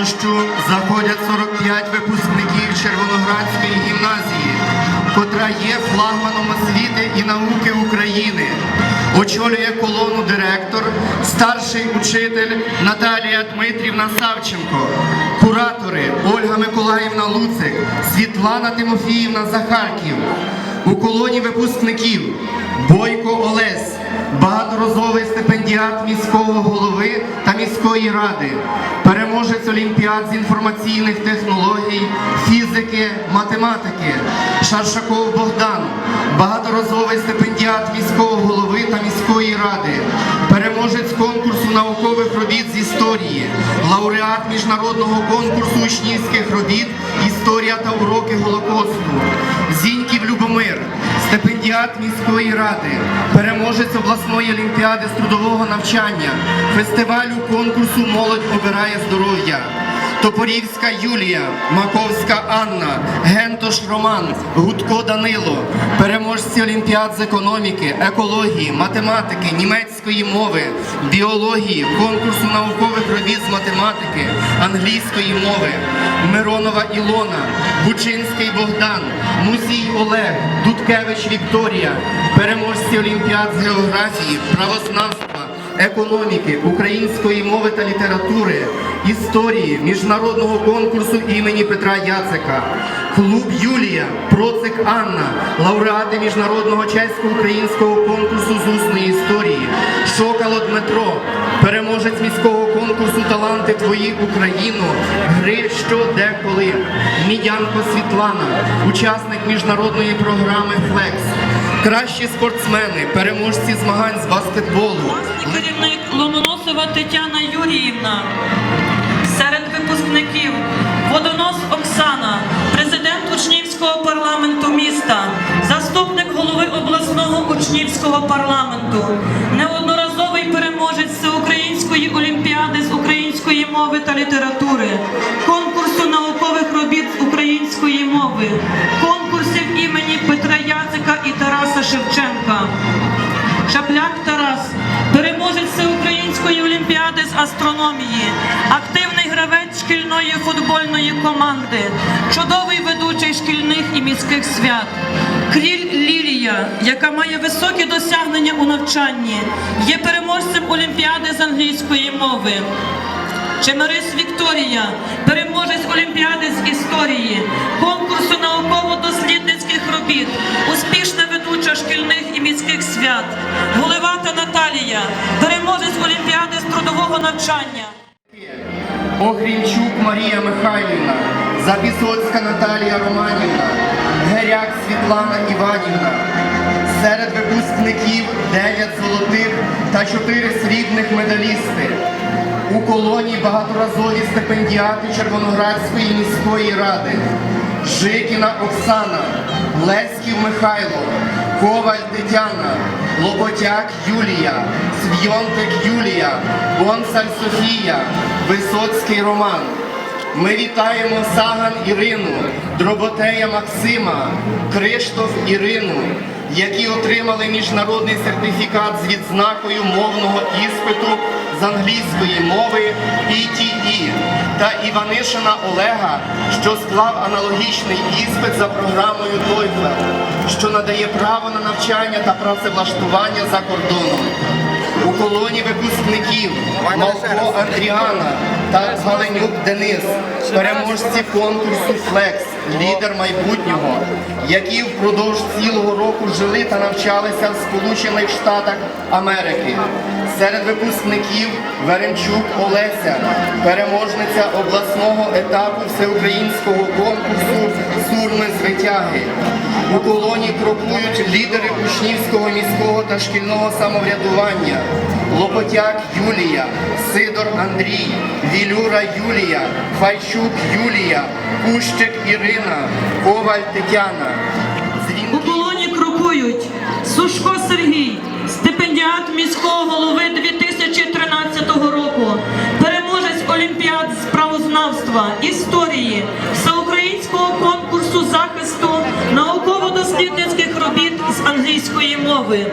площу заходять 45 випускників Червоноградської гімназії, котра є флагманом освіти і науки України. Очолює колону директор, старший учитель Наталія Дмитрівна Савченко, куратори Ольга Миколаївна Луцик, Світлана Тимофіївна Захарків. У колоні випускників Бойко Олесь, багаторазовий стипендіат міського голови та міської ради, переможець олімпіад з інформаційних технологій, фізики, математики, Шаршаков Богдан, багаторазовий стипендіат міського голови та міської ради, переможець конкурсу наукових робіт з історії, лауреат міжнародного конкурсу учнівських робіт Історія та уроки Голокосту, Зіньків Любомир, стипендіат міської ради, переможець обласної олімпіади з трудового навчання, фестивалю конкурсу Молодь обирає здоров'я. Топорівська Юлія, Маковська Анна, Гентош Роман, Гудко Данило, переможці Олімпіад з економіки, екології, математики, німецької мови, біології, конкурсу наукових математики, англійської мови, Миронова Ілона, Бучинський Богдан, Мусій Олег, Дудкевич Вікторія, переможці Олімпіад з географії, правознавства економіки, української мови та літератури, історії, міжнародного конкурсу імені Петра Яцика, клуб Юлія, Процик Анна, лауреати міжнародного чесько-українського конкурсу з усної історії, Шокало Дмитро, переможець міського конкурсу Таланти Твої Україну, гри що де Мідянко Світлана, учасник міжнародної програми Флекс. Кращі спортсмени, переможці змагань з баскетболу, Керівник Ломоносова Тетяна Юріївна. Серед випускників Водонос Оксана, президент учнівського парламенту міста, заступник голови обласного учнівського парламенту, олімпіади з української мови та літератури, конкурсу наукових робіт з української мови, конкурсів імені Петра Яцика і Тараса Шевченка. Шапляк Тарас, переможець всеукраїнської олімпіади з астрономії, гравець шкільної футбольної команди, чудовий ведучий шкільних і міських свят. Кріль Лілія, яка має високі досягнення у навчанні, є переможцем олімпіади з англійської мови. Чемерис Вікторія, переможець Олімпіади з історії, конкурсу науково-дослідницьких робіт, успішна ведуча шкільних і міських свят. Голевата Наталія, переможець Олімпіади з трудового навчання. Огрінчук Марія Михайлівна, Запісоцька Наталія Романівна, Геряк Світлана Іванівна. Серед випускників 9 золотих та 4 срібних медалісти. У колонії багаторазові стипендіати Червоноградської міської ради. Жикіна Оксана, Леськів Михайло, Коваль Тетяна, Лоботяк Юлія, Свйонтик Юлія, Гонсаль Софія, Висоцький Роман. Ми вітаємо Саган Ірину, Дроботея Максима, Криштоф Ірину, які отримали міжнародний сертифікат з відзнакою мовного іспиту з англійської мови PTE та Іванишина Олега, що склав аналогічний іспит за програмою TOEFL, що надає право на навчання та працевлаштування за кордоном. У колоні випускників Малко Андріана та Галенюк Денис, переможці конкурсу Флекс, лідер майбутнього, які впродовж цілого року жили та навчалися в Сполучених Штатах Америки. Серед випускників Веремчук Олеся, переможниця обласного етапу всеукраїнського конкурсу Сурми з витяги. У колоні крокують лідери учнівського міського та шкільного самоврядування. Лопотяк Юлія, Сидор Андрій, Вілюра Юлія, Файчук Юлія, Кущик Ірина, Коваль Тетяна. У колоні крокують Сушко Сергій, стипендіат міського голови 2013 року, переможець Олімпіад з правознавства, історії, всеукраїнського конкурсу захисту науково-дослідницьких робіт з англійської мови,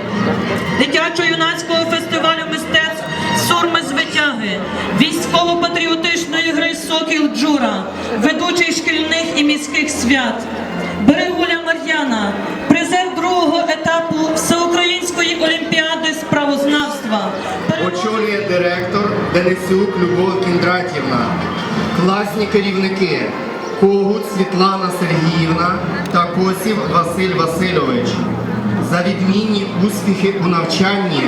дитячо-юнацького фестивалю мистецтв Сурми з витяги, військово-патріотичної гри Сокіл Джура, ведучий шкільних і міських свят. Берегуля Мар'яна, призер другого етапу Всеукраїнської олімпіади з правознавства. Очолює директор Денисюк Любов Кіндратівна. Класні керівники Когут Світлана Сергіївна та Косів Василь Васильович. За відмінні успіхи у навчанні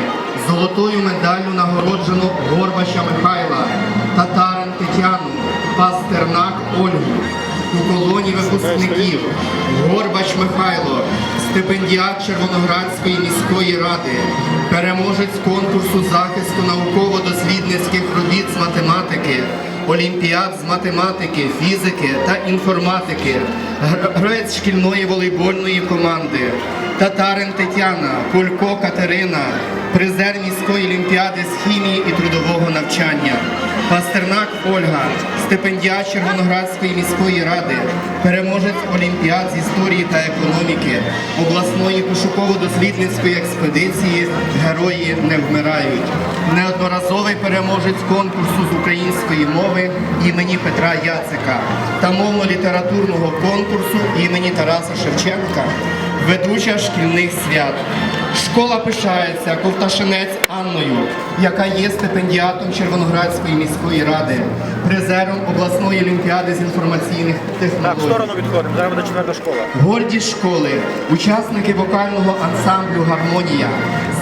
золотою медаллю нагороджено Горбача Михайла, Татарин Тетяну, Пастернак Ольгу. У колоні випускників Горбач Михайло, стипендіат Червоноградської міської ради, переможець конкурсу захисту науково-дослідницьких робіт з математики, олімпіад з математики, фізики та інформатики, гр- гравець шкільної волейбольної команди, Татарин Тетяна, Кулько Катерина, призер міської олімпіади з хімії і трудового навчання, Пастернак Ольга, стипендіат Червоноградської міської ради, переможець олімпіад з історії та економіки, обласної пошуково-дослідницької експедиції Герої не вмирають. Неодноразовий переможець конкурсу з української мови імені Петра Яцика та мовно-літературного конкурсу імені Тараса Шевченка, ведуча шкільних свят. Школа пишається Ковташинець Анною, яка є стипендіатом Червоноградської міської ради, призером обласної олімпіади з інформаційних Так, в сторону відходимо. Зараз буде четверта школа. Гордість школи, учасники вокального ансамблю Гармонія,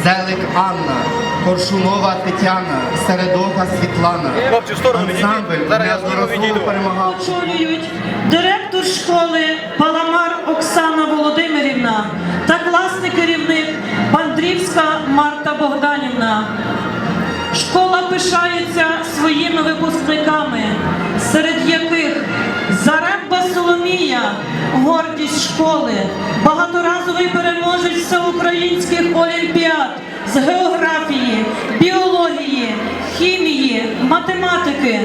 Зелик Анна, Коршунова Тетяна, Середоха Світлана. Хлопці, в сторону відійдіть. Ансамбль Зараз я з ними неодноразово відійду. перемагав. Очолюють директор школи Паламар Оксана Володимирівна та класний керівник Бандрівська Марта Богданівна. Школа пишається своїми випускниками, серед яких Заремба Соломія, гордість школи, багаторазовий переможець всеукраїнських олімпіад з географії, біології, хімії, математики,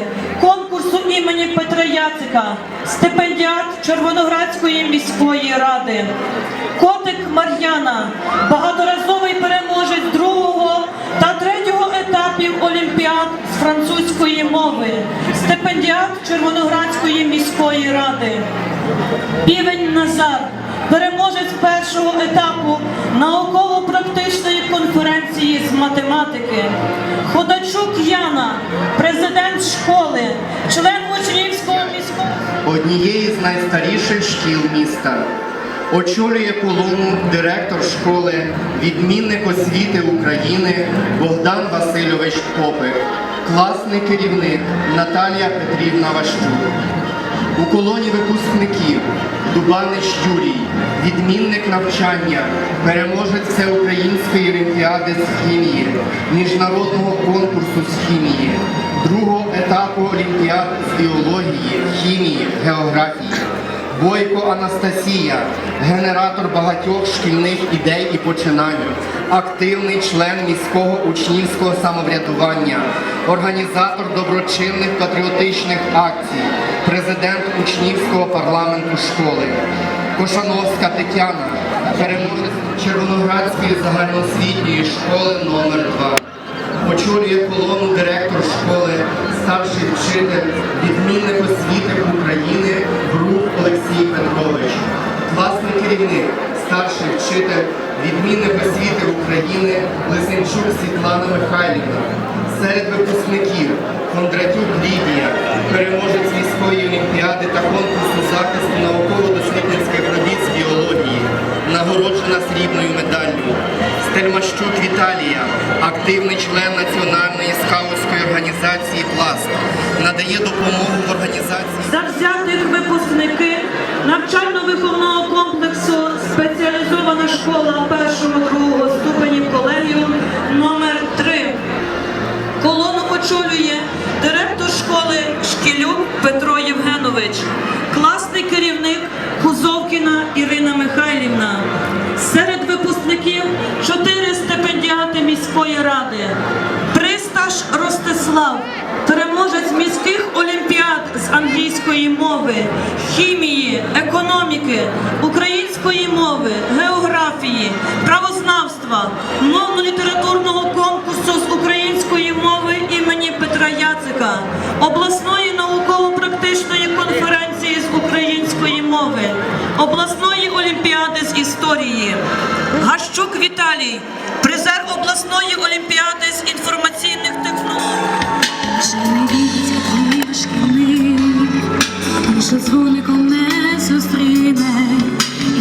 конкурсу імені Петра Яцика, стипендіат Червоноградської міської ради. Котик Мар'яна, багаторазовий переможець другого та третього етапів Олімпіад з французької мови, стипендіат Червоноградської міської ради. Півень Назар, переможець першого етапу науково-практичної конференції з математики. Ходачук Яна, президент школи, член учнівського міського. однієї з найстаріших шкіл міста. Очолює колону директор школи, відмінник освіти України Богдан Васильович Попик, класний керівник Наталія Петрівна Ващук. У колоні випускників Дубанич Юрій, відмінник навчання, переможець всеукраїнської олімпіади з хімії, міжнародного конкурсу з хімії, другого етапу олімпіад з біології, хімії, географії. Бойко Анастасія, генератор багатьох шкільних ідей і починань, активний член міського учнівського самоврядування, організатор доброчинних патріотичних акцій, президент учнівського парламенту школи. Кошановська Тетяна, переможець Червоноградської загальноосвітньої школи номер 2 Очолює колону директор школи, старший вчитель, відмінник освіти України Грух Олексій Петрович, класний керівник, старший вчитель, відмінник освіти України Лисенчук Світлана Михайлівна. Серед випускників Кондратюк Лідія, переможець міської олімпіади та конкурсу захисту науково-дослідницьких робіт з біології, нагороджена срібною медаллю. Стельмащук Віталія, активний член Національної скаутської організації Пласт, надає допомогу в організації. Завзятих випускники навчально-виховного комплексу спеціалізована школа першого другого ступенів Владислав, переможець міських олімпіад з англійської мови, хімії, економіки, української мови, географії, правознавства, мовно-літературного конкурсу з української мови імені Петра Яцика, обласної науково-практичної конференції з української мови, обласної олімпіади з історії. Гащук Віталій, призер обласної олімпіади з інформаційних технологій. Не віриться твоїх шкільних, лише дзвоником не зустріне,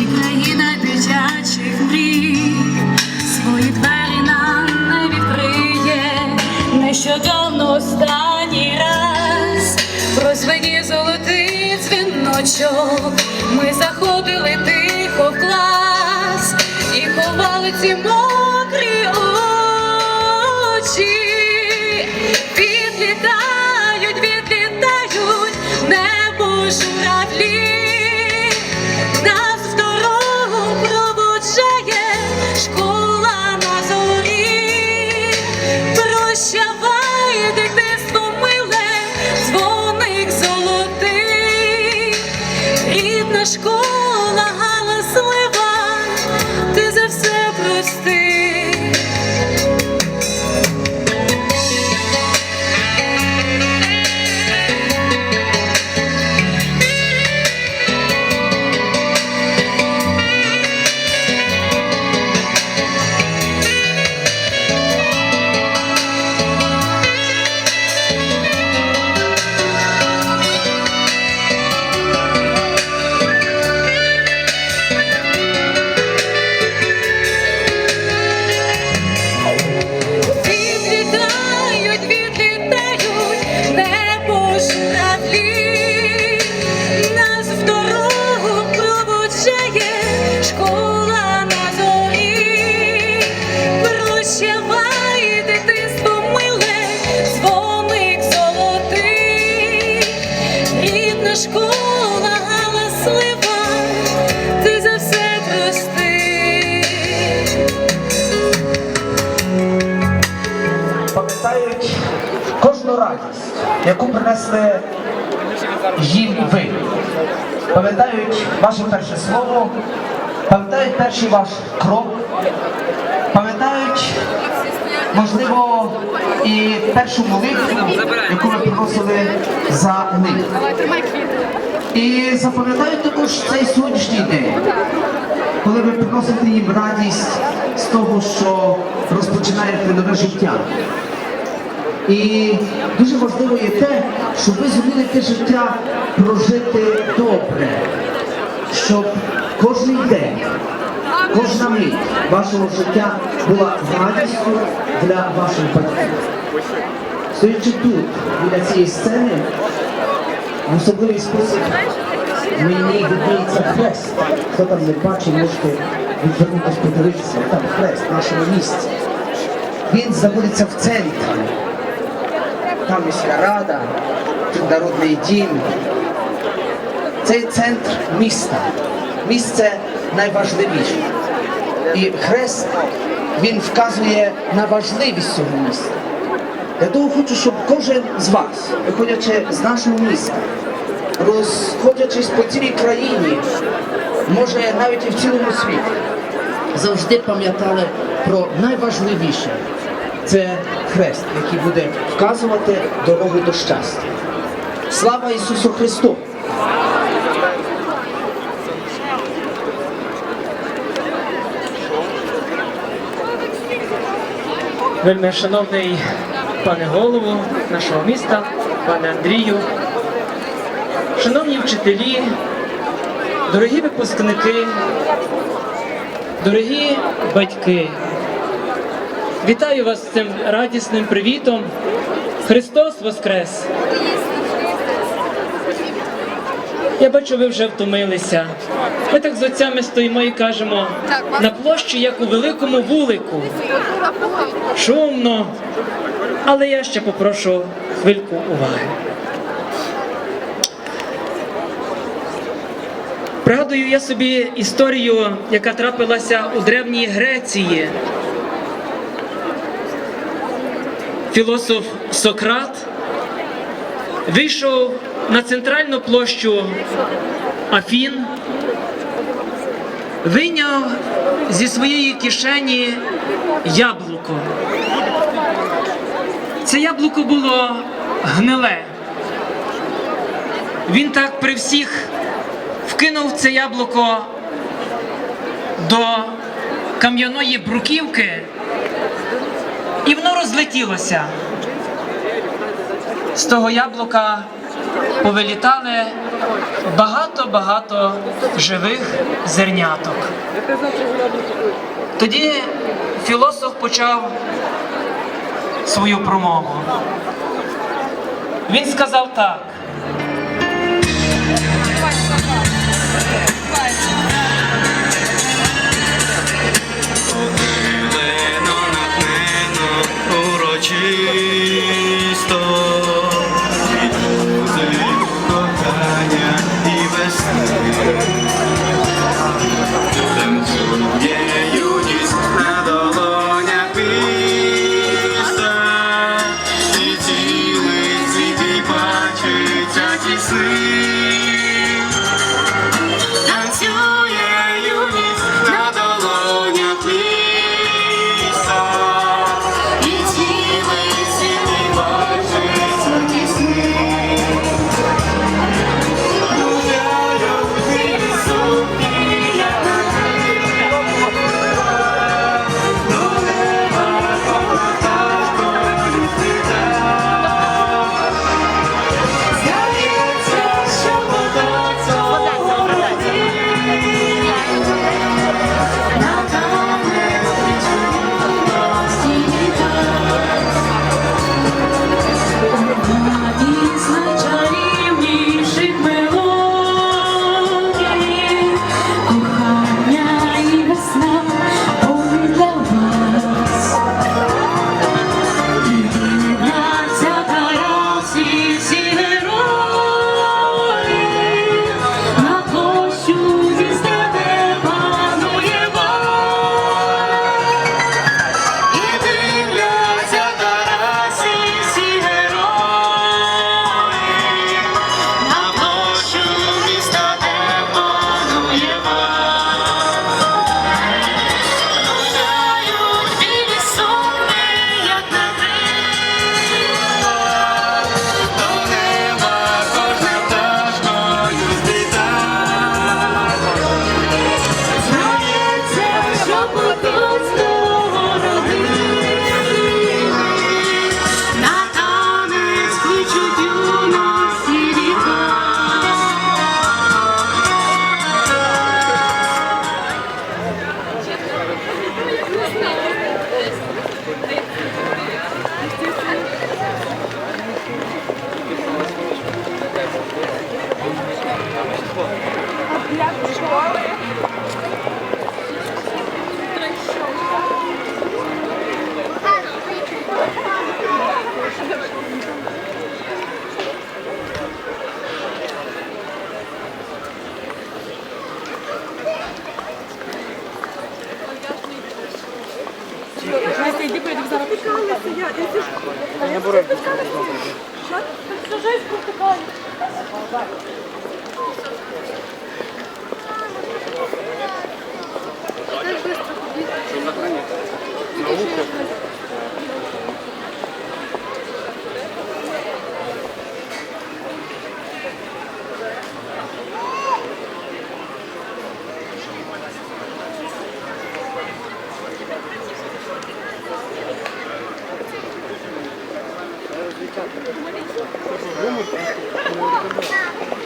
і країна дитячих мрій свої двері нам не відкриє. Нещодавно останній раз прозвенів золотий дзвіночок. Ми заходили тихо в клас і ховали ці мокрі небо журавлі. Яку принесли їм ви. Пам'ятають ваше перше слово, пам'ятають перший ваш крок, пам'ятають, можливо, і першу молитву, яку ви приносили за них. І запам'ятають також цей сьогоднішній день, коли ви приносите їм радість з того, що розпочинаєте нове життя. І дуже важливо є те, щоб ви зуміли те життя прожити добре, щоб кожен день, кожна мить вашого життя була радістю для ваших батьків. Стоячи тут, біля цієї сцени, в особливий спосіб мені видається хрест. Хто там не бачив, можете відвернутися подивитися. Там хрест в нашому місці. Він знаходиться в центрі. Там міська рада, тут народний дім. Цей центр міста. Місце найважливіше. І хрест він вказує на важливість цього міста. Для того хочу, щоб кожен з вас, виходячи з нашого міста, розходячись по цілій країні, може навіть і в цілому світі, завжди пам'ятали про найважливіше. Це хрест, який буде вказувати дорогу до щастя. Слава Ісусу Христу! Вельми шановний пане голову нашого міста, пане Андрію, шановні вчителі, дорогі випускники, дорогі батьки, вітаю вас з цим радісним привітом. Христос Воскрес! Я бачу, ви вже втомилися. Ми так з отцями стоїмо і кажемо на площі, як у великому вулику. Шумно, але я ще попрошу хвильку уваги. Пригадую я собі історію, яка трапилася у Древній Греції. філософ Сократ вийшов на центральну площу Афін, вийняв зі своєї кишені яблуко. Це яблуко було гниле. Він так при всіх вкинув це яблуко до кам'яної бруківки. І воно розлетілося. З того яблука повилітали багато-багато живих зерняток. Тоді філософ почав свою промову. Він сказав так. відходів зараз. Спотикалися, я, я теж... А я спотикалася. Що? Так всю жизнь спотикалася. Це ж швидко побігти. На вухо? Це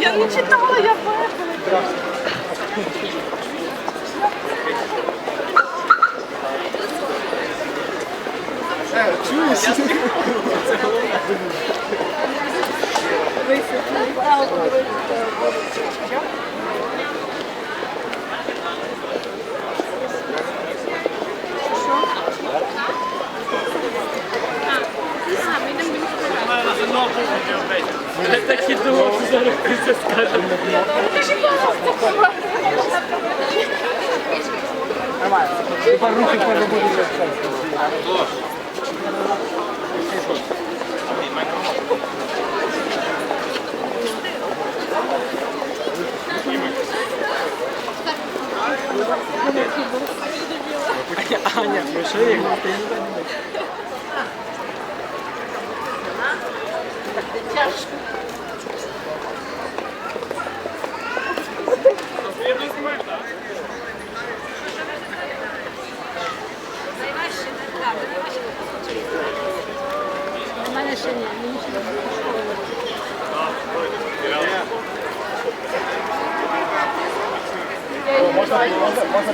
Я не читала, я бачила. Чуєш? Це головне. Такі думав, зараз це скажемо. Аня, пришли. У мене ще ні, мені ще не Можна можна